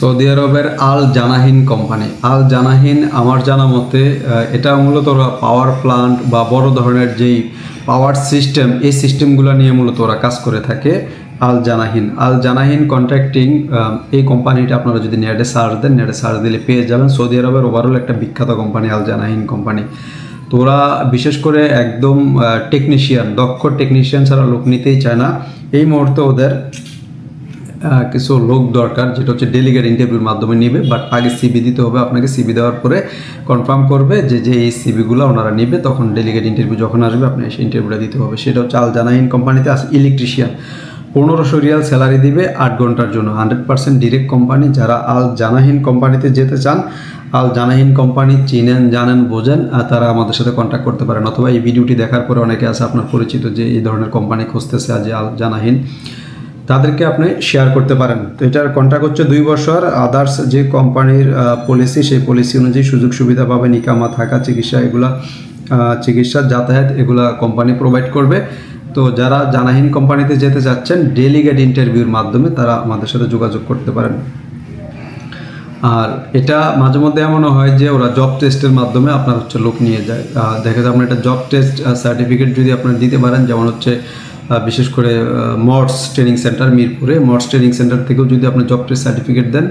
Saudi আরবের আল জানাহিন company. আল জানাহিন আমার জানা মতে এটা মূলত ওরা পাওয়ার প্লান্ট বা বড় ধরনের যেই পাওয়ার সিস্টেম এই সিস্টেমগুলো নিয়ে মূলত ওরা কাজ করে থাকে আল জানাহিন। আল জানাহিন কন্ট্রাক্টিং এই কোম্পানিটা আপনারা যদি নেটে সার্চ দেন নেটে সার্চ দিলে পেয়ে যাবেন সৌদি আরবের ওভারঅল একটা বিখ্যাত কোম্পানি, আল জানাহিন কোম্পানি। তো ওরা বিশেষ করে একদম টেকনিশিয়ান দক্ষ টেকনিশিয়ান ছাড়া লোক নিতেই চায় না। এই মুহূর্তে ওদের কিছু লোক দরকার, যেটা হচ্ছে ডেলিগেট ইন্টারভিউর মাধ্যমে নিবে বাট আগে সিবি দিতে হবে, আপনাকে সিবি দেওয়ার পরে কনফার্ম করবে যে যে এই সিবিগুলো ওনারা নিবে, তখন ডেলিগেট ইন্টারভিউ যখন আসবে, আপনি সেই ইন্টারভিউটা দিতে হবে। সেটা হচ্ছে আল জানাইন কোম্পানিতে আছে ইলেকট্রিশিয়ান পনেরোশো রিয়াল স্যালারি দিবে আট ঘণ্টার জন্য হান্ড্রেড পার্সেন্ট ডিরেক্ট কোম্পানি যারা আল জানাহীন কোম্পানিতে যেতে চান আল জানাহীন কোম্পানি চিনেন, জানেন, বোঝেন তারা আমাদের সাথে কন্ট্যাক্ট করতে পারেন। অথবা এই ভিডিওটি দেখার পরে অনেকে আছে আপনার পরিচিত, যে এই ধরনের কোম্পানি খুঁজতেছে আজ আল জানাহিন তাদেরকে আপনি শেয়ার করতে পারেন। তো এটার কন্ট্রাক্ট হচ্ছে দুই বছর। আদার্স যে কোম্পানির পলিসি সেই পলিসি অনুযায়ী সুযোগ সুবিধা পাবে। নিকামা, থাকা, চিকিৎসা, এগুলা চিকিৎসা, যাতায়াত, এগুলা কোম্পানি প্রোভাইড করবে। তো যারা জানাহীন কোম্পানিতে যেতে চাচ্ছেন ডেলিগেট ইন্টারভিউর মাধ্যমে তারা আমাদের সাথে যোগাযোগ করতে পারেন। আর এটা মাঝে মধ্যে এমনও হয় যে ওরা জব টেস্টের মাধ্যমে আপনার হচ্ছে লোক নিয়ে যায়। দেখা যায় আপনার একটা জব টেস্ট সার্টিফিকেট যদি আপনার দিতে পারেন, যেমন হচ্ছে বিশেষ করে মর্স ট্রেনিং সেন্টার মিরপুরে। মর্স ট্রেনিং সেন্টার থেকেও যদি আপনি জব টেস্ট সার্টিফিকেট দেন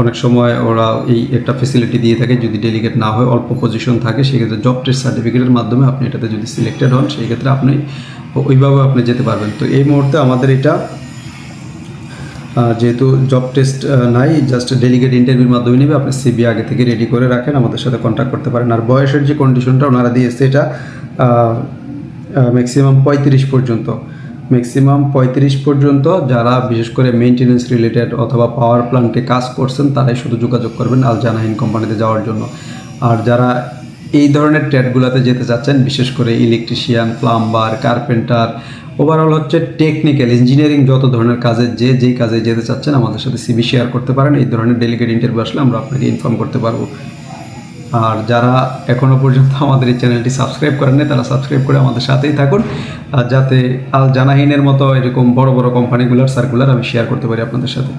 অনেক সময় ওরা এই একটা ফেসিলিটি দিয়ে থাকে, যদি ডেলিগেট না হয়, অল্প পজিশন থাকে, সেক্ষেত্রে জব টেস্ট সার্টিফিকেটের মাধ্যমে আপনি এটাতে যদি সিলেক্টেড হন সেই ক্ষেত্রে আপনি ওইভাবে আপনি যেতে পারবেন। তো এই মুহূর্তে আমাদের এটা যেহেতু জব টেস্ট নাই জাস্ট ডেলিগেট ইন্টারভিউর মাধ্যমে নেবে, আপনি সিবি আগে থেকে রেডি করে রাখেন, আমাদের সাথে কন্ট্যাক্ট করতে পারেন। আর বয়সের যে কন্ডিশনটা ওনারা দিয়েছে, এটা ম্যাক্সিমাম পঁয়ত্রিশ পর্যন্ত। ম্যাক্সিমাম পঁয়ত্রিশ পর্যন্ত যারা বিশেষ করে মেনটেনেন্স রিলেটেড অথবা পাওয়ার প্ল্যান্টে কাজ করছেন, তারাই শুধু যোগাযোগ করবেন আল জানাহিন কোম্পানিতে যাওয়ার জন্য। আর যারা এই ধরনের ট্রেডগুলোতে যেতে চাচ্ছেন, বিশেষ করে ইলেকট্রিশিয়ান প্লাম্বার কার্পেন্টার ওভারঅল হচ্ছে টেকনিক্যাল ইঞ্জিনিয়ারিং যত ধরনের কাজে যে যেই কাজে যেতে চাচ্ছেন, আমাদের সাথে সিবি শেয়ার করতে পারেন। এই ধরনের ডেলিগেট ইন্টারভিউ আসলে আমরা আপনাকে ইনফর্ম করতে পারব। আর যারা এখনও পর্যন্ত আমাদের এই চ্যানেলটি সাবস্ক্রাইব করেননি তারা সাবস্ক্রাইব করে আমাদের সাথেই থাকুন। আর যাতে আল জানাহিনের মতো এরকম বড় বড় কোম্পানিগুলোর সার্কুলার আমি শেয়ার করতে পারি আপনাদের সাথে।